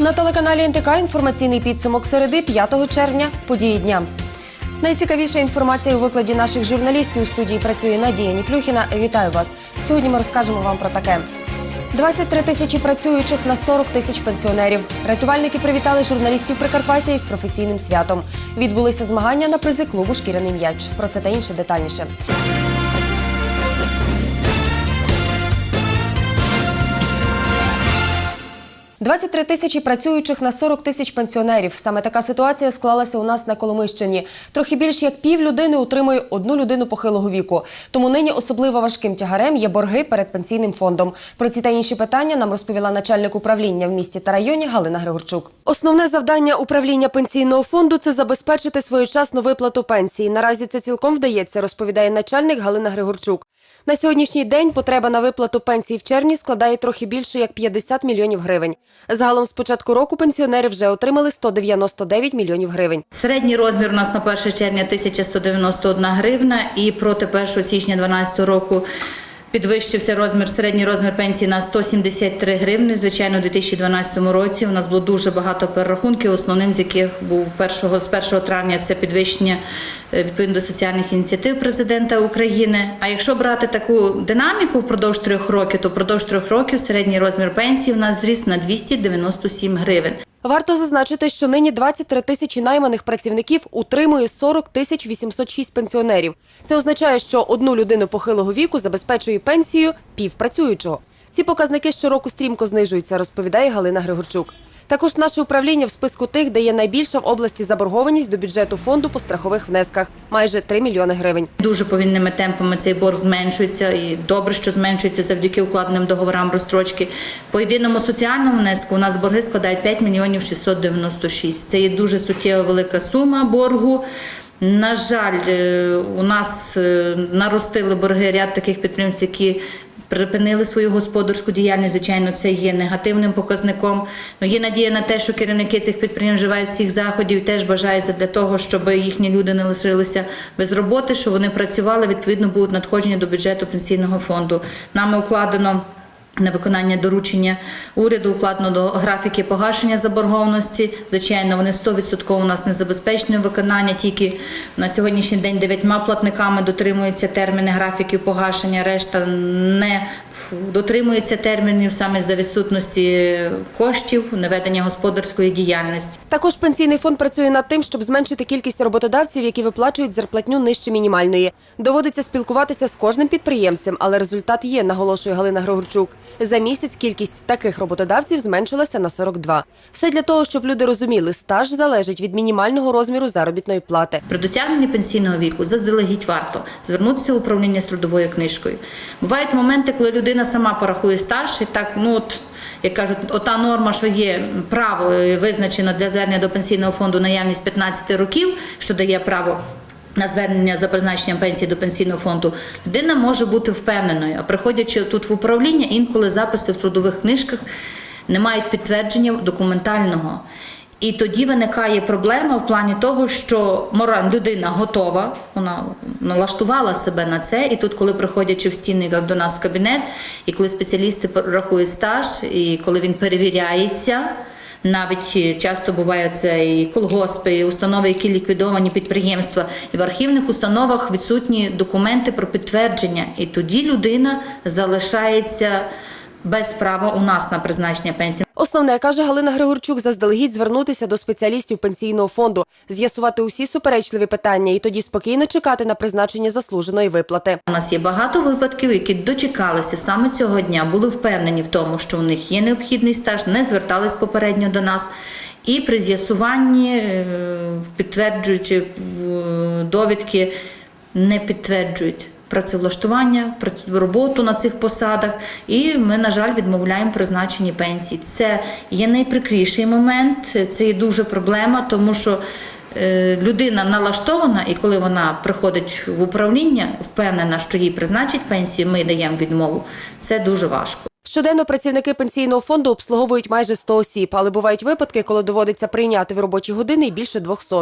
На телеканалі НТК інформаційний підсумок середи 5 червня. Події дня. Найцікавіша інформація у викладі наших журналістів у студії працює Надія Ніплюхіна. Вітаю вас. Сьогодні ми розкажемо вам про таке. 23 тисячі працюючих на 40 тисяч пенсіонерів. Рятувальники привітали журналістів Прикарпаття із професійним святом. Відбулися змагання на призи клубу Шкіряний м'яч. Про це та інше детальніше. – 23 тисячі працюючих на 40 тисяч пенсіонерів. Саме така ситуація склалася у нас на Коломищині. Трохи більше як пів людини утримує одну людину похилого віку. Тому нині особливо важким тягарем є борги перед пенсійним фондом. Про ці та інші питання нам розповіла начальник управління в місті та районі Галина Григорчук. Основне завдання управління пенсійного фонду це забезпечити своєчасну виплату пенсії. Наразі це цілком вдається, розповідає начальник Галина Григорчук. На сьогоднішній день потреба на виплату пенсії в червні складає трохи більше як 50 мільйонів гривень. Загалом з початку року пенсіонери вже отримали 199 мільйонів гривень. Середній розмір у нас на 1 червня 1191 гривна і проти 1 січня 2012 року підвищився розмір, середній розмір пенсії на 173 гривни. Звичайно, у 2012 році у нас було дуже багато перерахунків, основним з яких був першого, з 1 травня це підвищення е, відповідно до соціальних ініціатив президента України. А якщо брати таку динаміку впродовж трьох років, то впродовж трьох років середній розмір пенсії в нас зріс на 297 гривень. Варто зазначити, що нині 23 тисячі найманих працівників утримує 40 тисяч 806 пенсіонерів. Це означає, що одну людину похилого віку забезпечує пенсію півпрацюючого. Ці показники щороку стрімко знижуються, розповідає Галина Григорчук. Також наше управління в списку тих, де є найбільша в області заборгованість до бюджету фонду по страхових внесках майже 3 мільйони гривень. Дуже повільними темпами цей борг зменшується, і добре, що зменшується завдяки укладеним договорам розстрочки. По єдиному соціальному внеску у нас борги складають 5 мільйонів 696. Це є дуже суттєво велика сума боргу. На жаль, е, у нас е, наростили борги ряд таких підприємств, які припинили свою господарську діяльність. Звичайно, це є негативним показником. Ну, є надія на те, що керівники цих підприємств вживають всіх заходів теж бажаються для того, щоб їхні люди не лишилися без роботи, що вони працювали. Відповідно, будуть надходження до бюджету пенсійного фонду. Нами укладено. На виконання доручення уряду укладено до графіки погашення заборгованості. Звичайно, вони 100% у нас не забезпечені виконання. Тільки на сьогоднішній день дев'ятьма платниками дотримуються терміни графіків погашення. Решта не дотримується термінів саме за відсутності коштів, неведення господарської діяльності. Також пенсійний фонд працює над тим, щоб зменшити кількість роботодавців, які виплачують зарплатню нижче мінімальної. Доводиться спілкуватися з кожним підприємцем, але результат є, наголошує Галина Григорчук. За місяць кількість таких роботодавців зменшилася на 42. Все для того, щоб люди розуміли, стаж залежить від мінімального розміру заробітної плати. При досягненні пенсійного віку заздалегідь варто звернутися в управління з трудовою книжкою. Бувають моменти, коли людина сама порахує стаж і так, ну от. Як кажуть, ота норма, що є право е, визначено для звернення до пенсійного фонду наявність 15 років, що дає право на звернення за призначенням пенсії до пенсійного фонду, людина може бути впевненою. А приходячи тут в управління, інколи записи в трудових книжках не мають підтвердження документального. І тоді виникає проблема в плані того, що мораль людина готова, вона налаштувала себе на це. І тут, коли приходячи в стіни до нас в кабінет, і коли спеціалісти рахують стаж, і коли він перевіряється. Навіть часто буває це і колгоспи, і установи, які ліквідовані підприємства, і в архівних установах відсутні документи про підтвердження. І тоді людина залишається без права у нас на призначення пенсії. Основне, каже Галина Григорчук, заздалегідь звернутися до спеціалістів пенсійного фонду, з'ясувати усі суперечливі питання і тоді спокійно чекати на призначення заслуженої виплати. У нас є багато випадків, які дочекалися саме цього дня, були впевнені в тому, що у них є необхідний стаж, не звертались попередньо до нас. І при з'ясуванні е, підтверджують довідки, не підтверджують працевлаштування, роботу на цих посадах, і ми, на жаль, відмовляємо призначені пенсії. Це є найприкріший момент, це є дуже проблема, тому що. е, Людина налаштована, і коли вона приходить в управління, впевнена, що їй призначать пенсію, ми даємо відмову. Це дуже важко. Щоденно працівники пенсійного фонду обслуговують майже 100 осіб, але бувають випадки, коли доводиться прийняти в робочі години більше 200.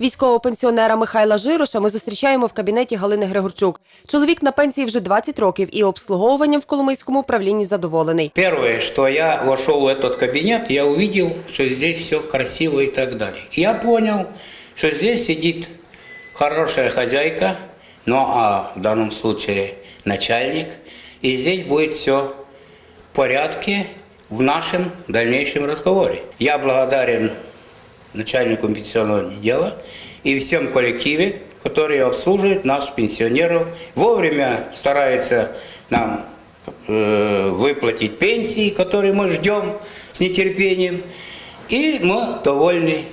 Військового пенсіонера Михайла Жироша ми зустрічаємо в кабінеті Галини Григорчук. Чоловік на пенсії вже 20 років і обслуговуванням в Коломийському управлінні задоволений. Первое, что я вошел в этот кабинет, я увидел, что здесь все красиво и так далее. Я понял, что здесь сидит хорошая хозяйка, ну а в данном случае начальник, и здесь будет все порядке в нашем дальнейшем разговоре. Я благодарен начальнику пенсионного отдела и всем коллективе, которые обслуживают нас, пенсионеров, вовремя стараются нам э, выплатить пенсии, которые мы ждем с нетерпением, и мы довольны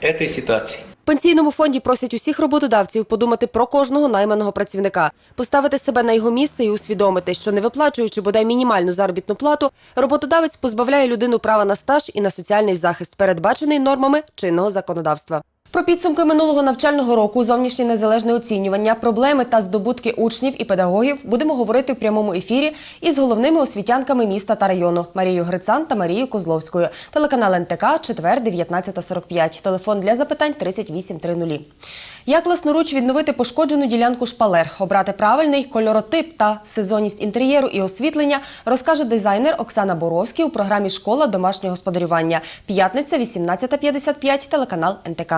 этой ситуацией. Пенсійному фонді просять усіх роботодавців подумати про кожного найманого працівника, поставити себе на його місце і усвідомити, що не виплачуючи бодай мінімальну заробітну плату, роботодавець позбавляє людину права на стаж і на соціальний захист, передбачений нормами чинного законодавства. Про підсумки минулого навчального року, зовнішнє незалежне оцінювання, проблеми та здобутки учнів і педагогів будемо говорити в прямому ефірі із головними освітянками міста та району Марією Грицан та Марією Козловською. Телеканал НТК, четвер, 19.45. Телефон для запитань 3830. Як власноруч відновити пошкоджену ділянку шпалер, обрати правильний кольоротип та сезонність інтер'єру і освітлення, розкаже дизайнер Оксана Боровський у програмі Школа домашнього господарювання. П'ятниця, 18.55, телеканал НТК.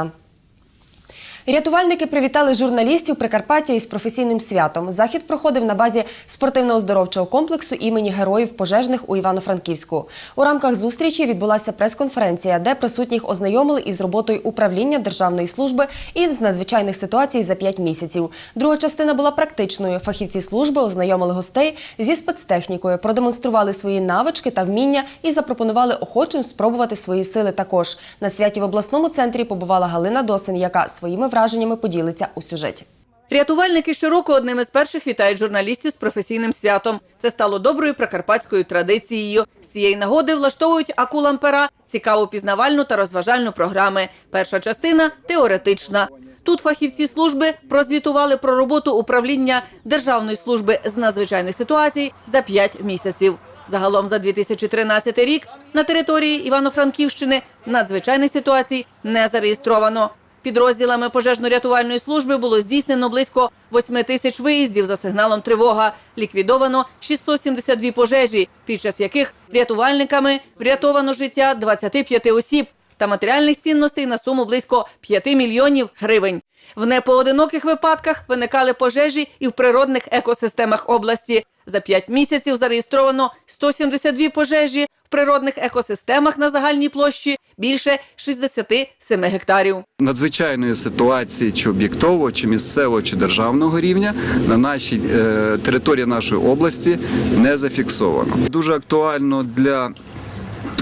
Рятувальники привітали журналістів Прикарпаття із професійним святом. Захід проходив на базі спортивно-оздоровчого комплексу імені героїв пожежних у Івано-Франківську. У рамках зустрічі відбулася прес-конференція, де присутніх ознайомили із роботою управління Державної служби і з надзвичайних ситуацій за 5 місяців. Друга частина була практичною. Фахівці служби ознайомили гостей зі спецтехнікою, продемонстрували свої навички та вміння і запропонували охочим спробувати свої сили також. На святі в обласному центрі побувала Галина Досин, яка своїми враженнями поділиться у сюжеті. Рятувальники щороку одним із перших вітають журналістів з професійним святом. Це стало доброю прикарпатською традицією. З цієї нагоди влаштовують акулам пера цікаву пізнавальну та розважальну програми. Перша частина теоретична. Тут фахівці служби прозвітували про роботу управління Державної служби з надзвичайних ситуацій за 5 місяців. Загалом за 2013 рік на території Івано-Франківщини надзвичайних ситуацій не зареєстровано. Підрозділами пожежно-рятувальної служби було здійснено близько 8 тисяч виїздів за сигналом тривога. Ліквідовано 672 пожежі, під час яких рятувальниками врятовано життя 25 осіб та матеріальних цінностей на суму близько 5 мільйонів гривень. В непоодиноких випадках виникали пожежі і в природних екосистемах області. За 5 місяців зареєстровано 172 пожежі в природних екосистемах на загальній площі більше 67 гектарів. надзвичайної ситуації, чи об'єктового, чи місцевого, чи державного рівня на нашій е, території нашої області не зафіксовано. Дуже актуально для.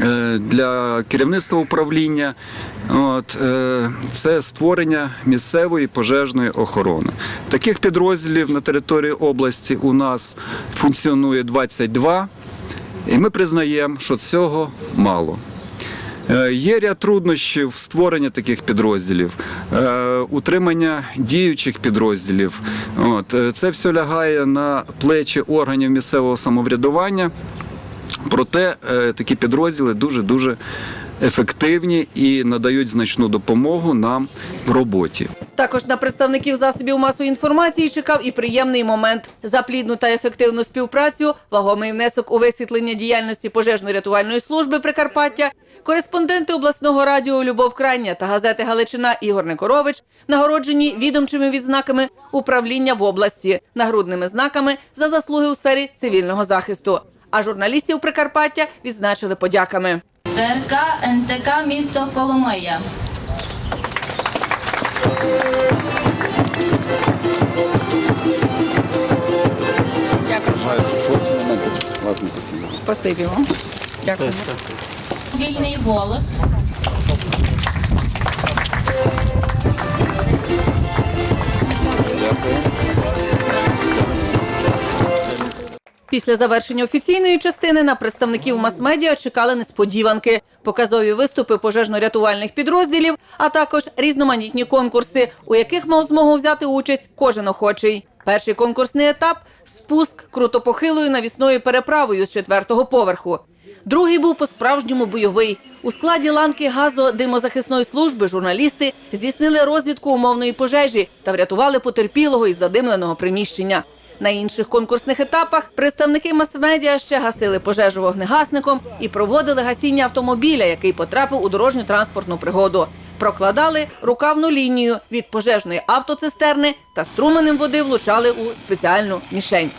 Е, Для керівництва управління от, е, це створення місцевої пожежної охорони. Таких підрозділів на території області у нас функціонує 22, і ми признаємо, що цього мало. Е, Є ряд труднощів створення таких підрозділів, утримання діючих підрозділів. От, це все лягає на плечі органів місцевого самоврядування. Проте е, такі підрозділи дуже дуже ефективні і надають значну допомогу нам в роботі. Також на представників засобів масової інформації чекав і приємний момент за плідну та ефективну співпрацю, вагомий внесок у висвітлення діяльності пожежно-рятувальної служби Прикарпаття. Кореспонденти обласного радіо Любов Крайня та газети Галичина Ігор Никорович нагороджені відомчими відзнаками управління в області, нагрудними знаками за заслуги у сфері цивільного захисту. А журналістів Прикарпаття відзначили подяками. ТРК НТК місто Коломия. Спасибі вам. Дякую. Вільний голос. Після завершення офіційної частини на представників мас-медіа чекали несподіванки, показові виступи пожежно-рятувальних підрозділів, а також різноманітні конкурси, у яких мав змогу взяти участь кожен охочий. Перший конкурсний етап спуск крутопохилою навісною переправою з четвертого поверху. Другий був по-справжньому бойовий. У складі ланки газодимозахисної служби журналісти здійснили розвідку умовної пожежі та врятували потерпілого із задимленого приміщення. На інших конкурсних етапах представники мас-медіа ще гасили пожежу вогнегасником і проводили гасіння автомобіля, який потрапив у дорожню транспортну пригоду. Прокладали рукавну лінію від пожежної автоцистерни та струменем води влучали у спеціальну мішень.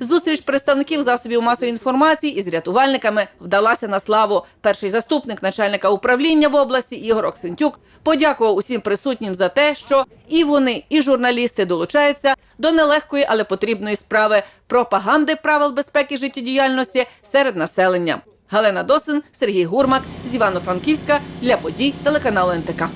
Зустріч представників засобів масової інформації із рятувальниками вдалася на славу. Перший заступник начальника управління в області Ігор Оксентюк подякував усім присутнім за те, що і вони, і журналісти долучаються до нелегкої, але потрібної справи пропаганди правил безпеки життєдіяльності серед населення. Галина Досин, Сергій Гурмак з Івано-Франківська для подій телеканалу НТК.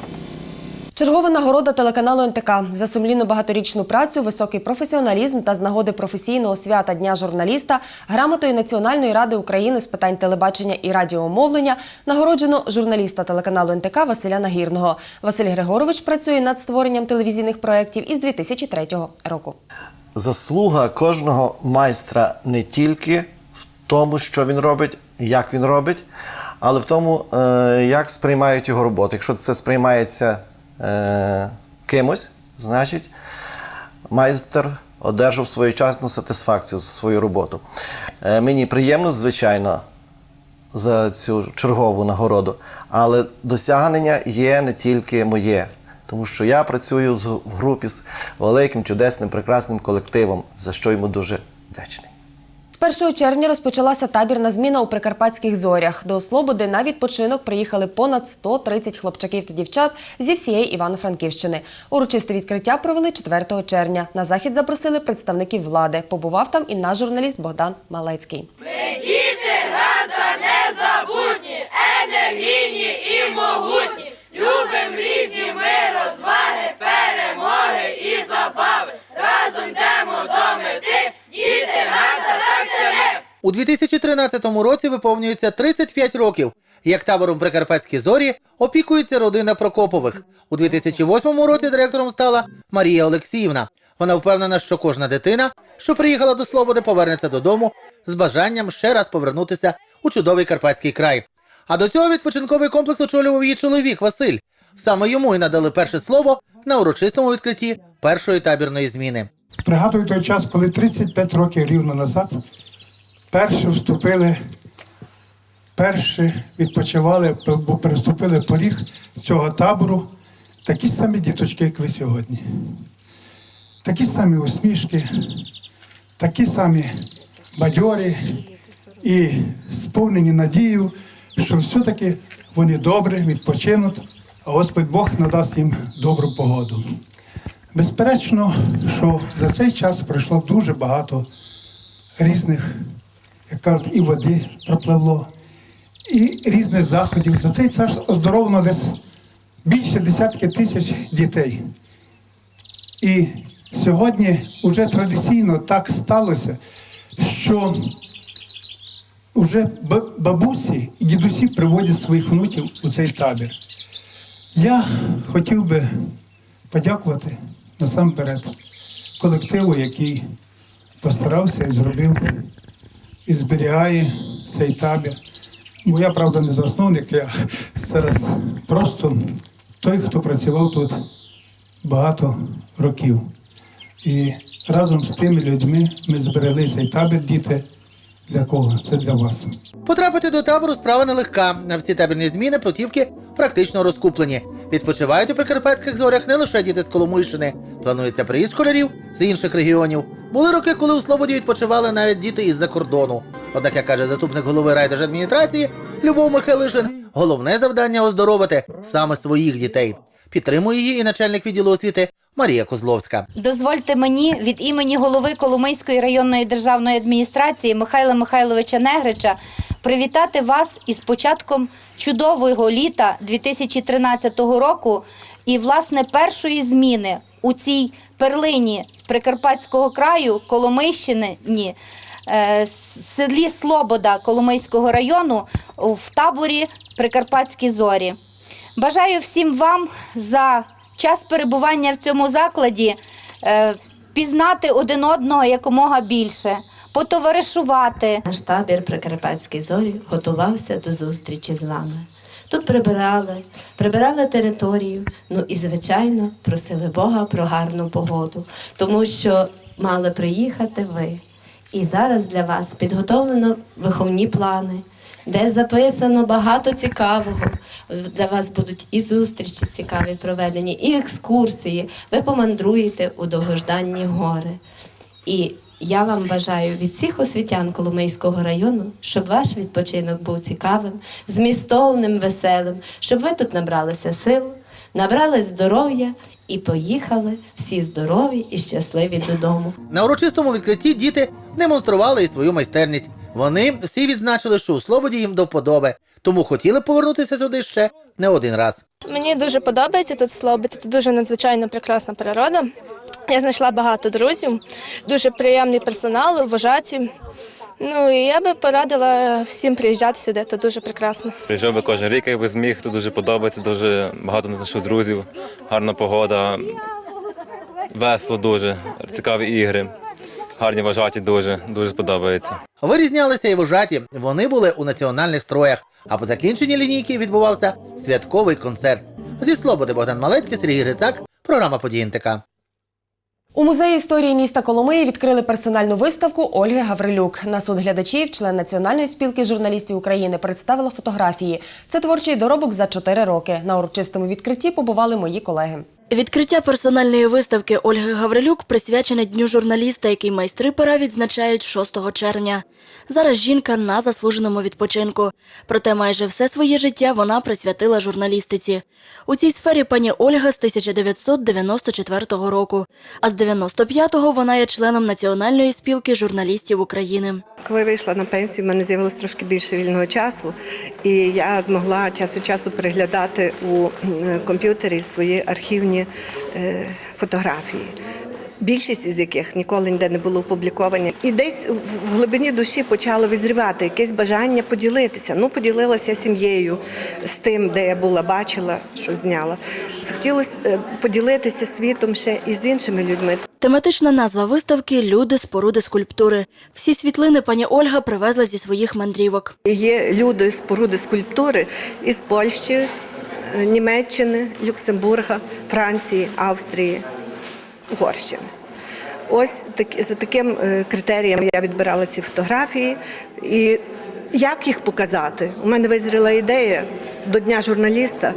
Чергова нагорода телеканалу НТК за сумлінну багаторічну працю, високий професіоналізм та з нагоди професійного свята Дня журналіста грамотою Національної ради України з питань телебачення і радіомовлення нагороджено журналіста телеканалу НТК Василя Нагірного. Василь Григорович працює над створенням телевізійних проєктів із 2003 року. Заслуга кожного майстра не тільки в тому, що він робить, як він робить, але в тому, е, як сприймають його роботу. Якщо це сприймається е, кимось, значить майстер одержав своєчасну сатисфакцію за свою роботу. Е, мені приємно, звичайно, за цю чергову нагороду, але досягнення є не тільки моє. Тому що я працюю в групі з великим, чудесним, прекрасним колективом, за що йому дуже вдячний. З 1 червня розпочалася табірна зміна у Прикарпатських зорях. До Слободи на відпочинок приїхали понад 130 хлопчаків та дівчат зі всієї Івано-Франківщини. Урочисте відкриття провели 4 червня. На захід запросили представників влади. Побував там і наш журналіст Богдан Малецький. У 2013 році виповнюється 35 років, як табором Прикарпатські зорі опікується родина Прокопових. У 2008 році директором стала Марія Олексіївна. Вона впевнена, що кожна дитина, що приїхала до Слободи, повернеться додому з бажанням ще раз повернутися у чудовий карпатський край. А до цього відпочинковий комплекс очолював її чоловік Василь. Саме йому й надали перше слово на урочистому відкритті першої табірної зміни. Пригадую той час, коли 35 років рівно назад перші вступили, перші відпочивали, бо переступили поріг цього табору такі самі діточки, як ви сьогодні. Такі самі усмішки, такі самі бадьорі і сповнені надією, що все-таки вони добре відпочинуть, а Господь Бог надасть їм добру погоду. Безперечно, що за цей час пройшло дуже багато різних, як кажуть, і води пропливло, і різних заходів. За цей час оздоровлено десь більше десятки тисяч дітей. І сьогодні вже традиційно так сталося, що вже бабусі і дідусі приводять своїх внуків у цей табір. Я хотів би подякувати насамперед колективу, який постарався і зробив і зберігає цей табір. Бо я, правда, не засновник, я зараз просто той, хто працював тут багато років. І разом з тими людьми ми зберегли цей табір, діти. Для кого? Це для вас. Потрапити до табору справа нелегка. На всі табірні зміни путівки практично розкуплені. Відпочивають у прикарпатських зорях не лише діти з Коломийщини. Планується приїзд школярів з інших регіонів. Були роки, коли у Слободі відпочивали навіть діти із-за кордону. Однак, як каже заступник голови райдержадміністрації Любов Михайлишин, головне завдання оздоровити саме своїх дітей. Підтримує її і начальник відділу освіти Марія Козловська. Дозвольте мені від імені голови Коломийської районної державної адміністрації Михайла Михайловича Негрича привітати вас із початком чудового літа 2013 року і, власне, першої зміни у цій перлині Прикарпатського краю Коломийщини. Е, селі Слобода Коломийського району в таборі Прикарпатські зорі. Бажаю всім вам за час перебування в цьому закладі е, пізнати один одного якомога більше, потоваришувати. Наш табір Прикарпатські зорі готувався до зустрічі з вами. Тут прибирали, прибирали територію, ну і, звичайно, просили Бога про гарну погоду, тому що мали приїхати ви. І зараз для вас підготовлено виховні плани, де записано багато цікавого. Для вас будуть і зустрічі цікаві проведені, і екскурсії. Ви помандруєте у довгожданні гори. І я вам бажаю від всіх освітян Коломийського району, щоб ваш відпочинок був цікавим, змістовним, веселим, щоб ви тут набралися сил, набрали здоров'я і поїхали всі здорові і щасливі додому. На урочистому відкритті діти демонстрували і свою майстерність. Вони всі відзначили, що у Слободі їм до вподоби, тому хотіли повернутися сюди ще не один раз. Мені дуже подобається тут Слобід, тут дуже надзвичайно прекрасна природа. Я знайшла багато друзів, дуже приємний персонал, вважаті. Ну і я би порадила всім приїжджати сюди, тут дуже прекрасно. Приїжджав би кожен рік, якби зміг, тут дуже подобається, дуже багато знайшов друзів, гарна погода, весело дуже, цікаві ігри, гарні вважаті дуже, дуже подобається. Вирізнялися і вожаті. Вони були у національних строях. А по закінченні лінійки відбувався святковий концерт. Зі Слободи Богдан Малецький, Сергій Грицак, програма «Події НТК». У музеї історії міста Коломиї відкрили персональну виставку Ольги Гаврилюк. На суд глядачів член Національної спілки журналістів України представила фотографії. Це творчий доробок за чотири роки. На урочистому відкритті побували мої колеги. Відкриття персональної виставки Ольги Гаврилюк присвячене Дню журналіста, який майстри пера відзначають 6 червня. Зараз жінка на заслуженому відпочинку. Проте майже все своє життя вона присвятила журналістиці. У цій сфері пані Ольга з 1994 року, а з 95-го вона є членом Національної спілки журналістів України. Коли вийшла на пенсію, в мене з'явилось трошки більше вільного часу, і я змогла час від часу переглядати у комп'ютері свої архівні е, фотографії. Більшість із яких ніколи ніде не було опубліковані. І десь в глибині душі почало визрівати якесь бажання поділитися. Ну, поділилася сім'єю з тим, де я була, бачила, що зняла. Захотілося е, поділитися світом ще і з іншими людьми. Тематична назва виставки Люди, споруди, скульптури. Всі світлини пані Ольга привезла зі своїх мандрівок. Є люди споруди скульптури із Польщі, Німеччини, Люксембурга, Франції, Австрії, Угорщини. Ось так, за таким е, критерієм я відбирала ці фотографії. І як їх показати? У мене визріла ідея до Дня журналіста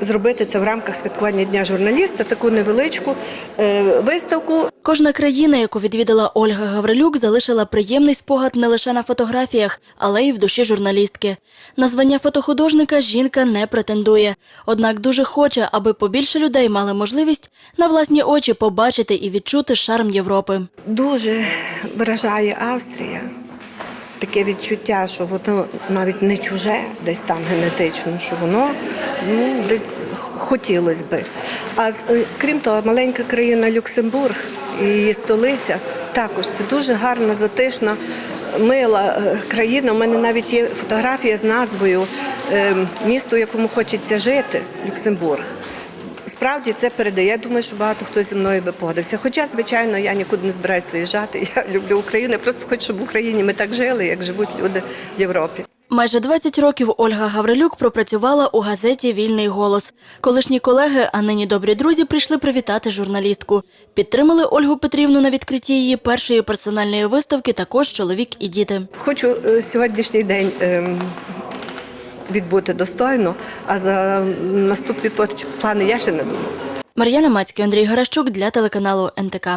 зробити це в рамках святкування Дня журналіста, таку невеличку е, виставку. Кожна країна, яку відвідала Ольга Гаврилюк, залишила приємний спогад не лише на фотографіях, але й в душі журналістки. На звання фотохудожника жінка не претендує, однак дуже хоче, аби побільше людей мали можливість на власні очі побачити і відчути шарм Європи. Дуже вражає Австрія. Таке відчуття, що воно навіть не чуже, десь там генетично, що воно ну, десь хотілося би. А е, крім того, маленька країна Люксембург і її столиця також це дуже гарна, затишна, мила е, країна. У мене навіть є фотографія з назвою е, місто, якому хочеться жити Люксембург. Справді це передає. Я думаю, що багато хто зі мною би погодився. Хоча, звичайно, я нікуди не збираюся виїжджати. Я люблю Україну. Я просто хочу, щоб в Україні ми так жили, як живуть люди в Європі. Майже 20 років Ольга Гаврилюк пропрацювала у газеті Вільний голос. Колишні колеги, а нині добрі друзі, прийшли привітати журналістку. Підтримали Ольгу Петрівну на відкритті її першої персональної виставки. Також чоловік і діти. Хочу е, сьогоднішній день ем, відбути достойно, а за наступні творчі плани я ще не думаю. Мар'яна Мацький, Андрій Гаращук для телеканалу НТК.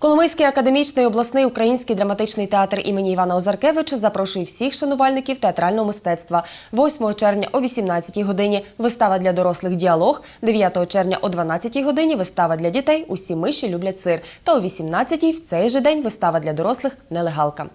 Коломийський академічний обласний український драматичний театр імені Івана Озаркевича запрошує всіх шанувальників театрального мистецтва. 8 червня о 18 годині вистава для дорослих діалог, 9 червня о 12 годині вистава для дітей Усі миші люблять сир. Та о 18 в цей же день вистава для дорослих Нелегалка.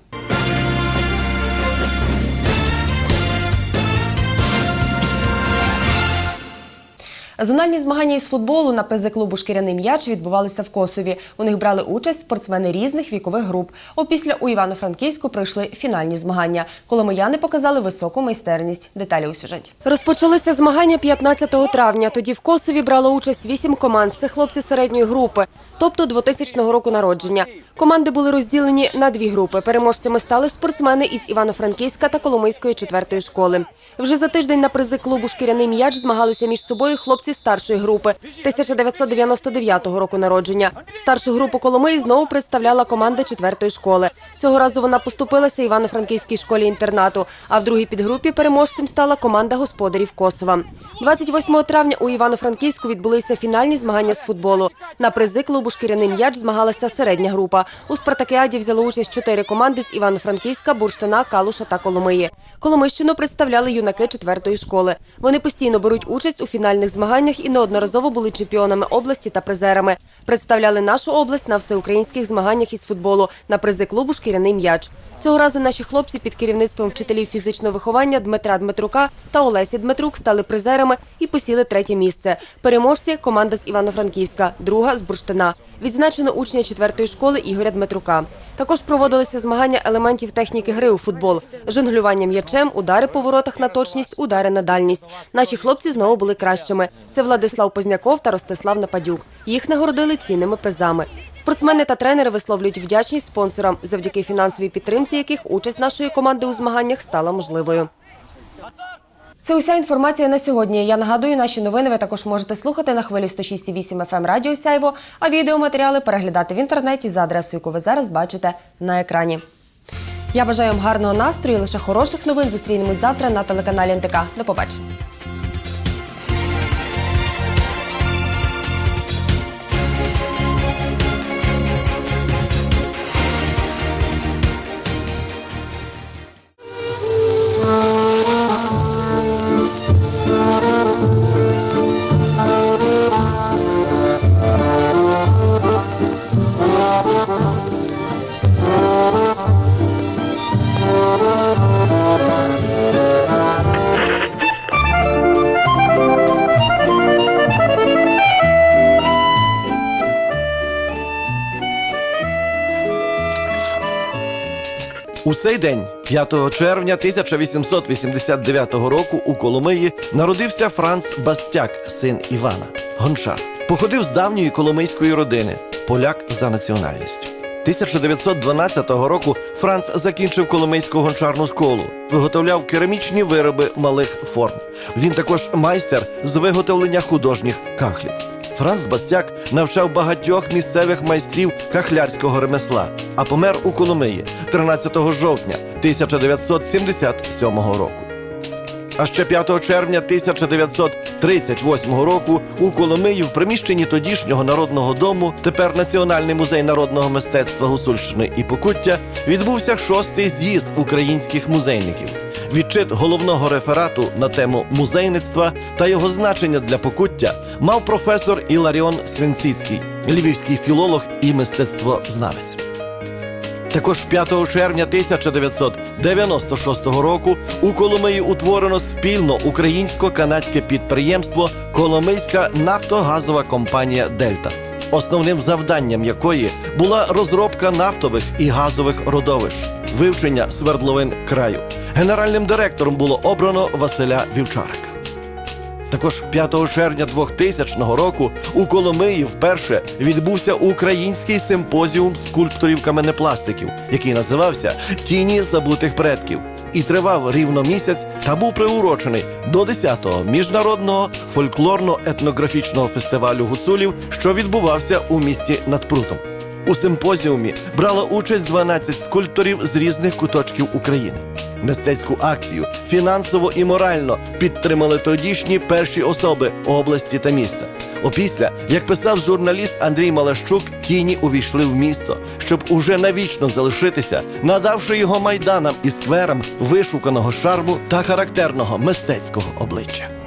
Зональні змагання із футболу на призи клубу Шкіряний м'яч відбувалися в Косові. У них брали участь спортсмени різних вікових груп. Опісля у Івано-Франківську пройшли фінальні змагання. Коломияни показали високу майстерність. Деталі у сюжеті. Розпочалися змагання 15 травня. Тоді в Косові брало участь вісім команд. Це хлопці середньої групи, тобто 2000 року народження. Команди були розділені на дві групи. Переможцями стали спортсмени із Івано-Франківська та Коломийської четвертої школи. Вже за тиждень на призи клубу Шкіряний м'яч змагалися між собою хлопці старшої групи 1999 року народження. Старшу групу Коломиї знову представляла команда четвертої школи. Цього разу вона поступилася Івано-Франківській школі інтернату. А в другій підгрупі переможцем стала команда господарів Косова. 28 травня у Івано-Франківську відбулися фінальні змагання з футболу. На призи клубу Шкіряний м'яч змагалася середня група. У спартакіаді взяло участь чотири команди з Івано-Франківська, Бурштина, Калуша та Коломиї. Коломийщину представляли юнаки четвертої школи. Вони постійно беруть участь у фінальних змаганнях і неодноразово були чемпіонами області та призерами. Представляли нашу область на всеукраїнських змаганнях із футболу на призи клубу Шкіряний м'яч. Цього разу наші хлопці під керівництвом вчителів фізичного виховання Дмитра Дмитрука та Олесі Дмитрук стали призерами і посіли третє місце. Переможці команда з Івано-Франківська, друга з Бурштина. Відзначено учня четвертої школи Ігоря Дмитрука. Також проводилися змагання елементів техніки гри у футбол, жонглювання м'ячем, удари по воротах на точність, удари на дальність. Наші хлопці знову були кращими. Це Владислав Позняков та Ростислав Нападюк. Їх нагородили цінними призами. Спортсмени та тренери висловлюють вдячність спонсорам, завдяки фінансовій підтримці яких участь нашої команди у змаганнях стала можливою. Це уся інформація на сьогодні. Я нагадую, наші новини ви також можете слухати на хвилі 106,8 FM Радіо Сяйво, а відеоматеріали переглядати в інтернеті за адресою, яку ви зараз бачите на екрані. Я бажаю вам гарного настрою, лише хороших новин. Зустрінемось завтра на телеканалі НТК. До побачення. У цей день, 5 червня 1889 року, у Коломиї народився Франц Бастяк, син Івана, гончар. Походив з давньої коломийської родини, поляк за національністю. 1912 року Франц закінчив Коломийську гончарну школу, виготовляв керамічні вироби малих форм. Він також майстер з виготовлення художніх кахлів. Франц Бастяк навчав багатьох місцевих майстрів кахлярського ремесла, а помер у Коломиї 13 жовтня 1977 року. А ще 5 червня 1938 року у Коломиї в приміщенні тодішнього народного дому, тепер Національний музей народного мистецтва Гусульщини і Покуття, відбувся шостий з'їзд українських музейників. Відчит головного реферату на тему музейництва та його значення для покуття мав професор Іларіон Свинціцький, львівський філолог і мистецтвознавець. Також 5 червня 1996 року у Коломиї утворено спільно українсько-канадське підприємство Коломийська нафтогазова компанія Дельта, основним завданням якої була розробка нафтових і газових родовищ, вивчення свердловин краю. Генеральним директором було обрано Василя Вівчарика. Також 5 червня 2000 року у Коломиї вперше відбувся український симпозіум скульпторів каменепластиків, який називався Тіні забутих предків і тривав рівно місяць та був приурочений до 10-го міжнародного фольклорно-етнографічного фестивалю гуцулів, що відбувався у місті над Прутом. У симпозіумі брало участь 12 скульпторів з різних куточків України. Мистецьку акцію фінансово і морально підтримали тодішні перші особи області та міста. Опісля, як писав журналіст Андрій Малащук, тіні увійшли в місто, щоб уже навічно залишитися, надавши його майданам і скверам вишуканого шарму та характерного мистецького обличчя.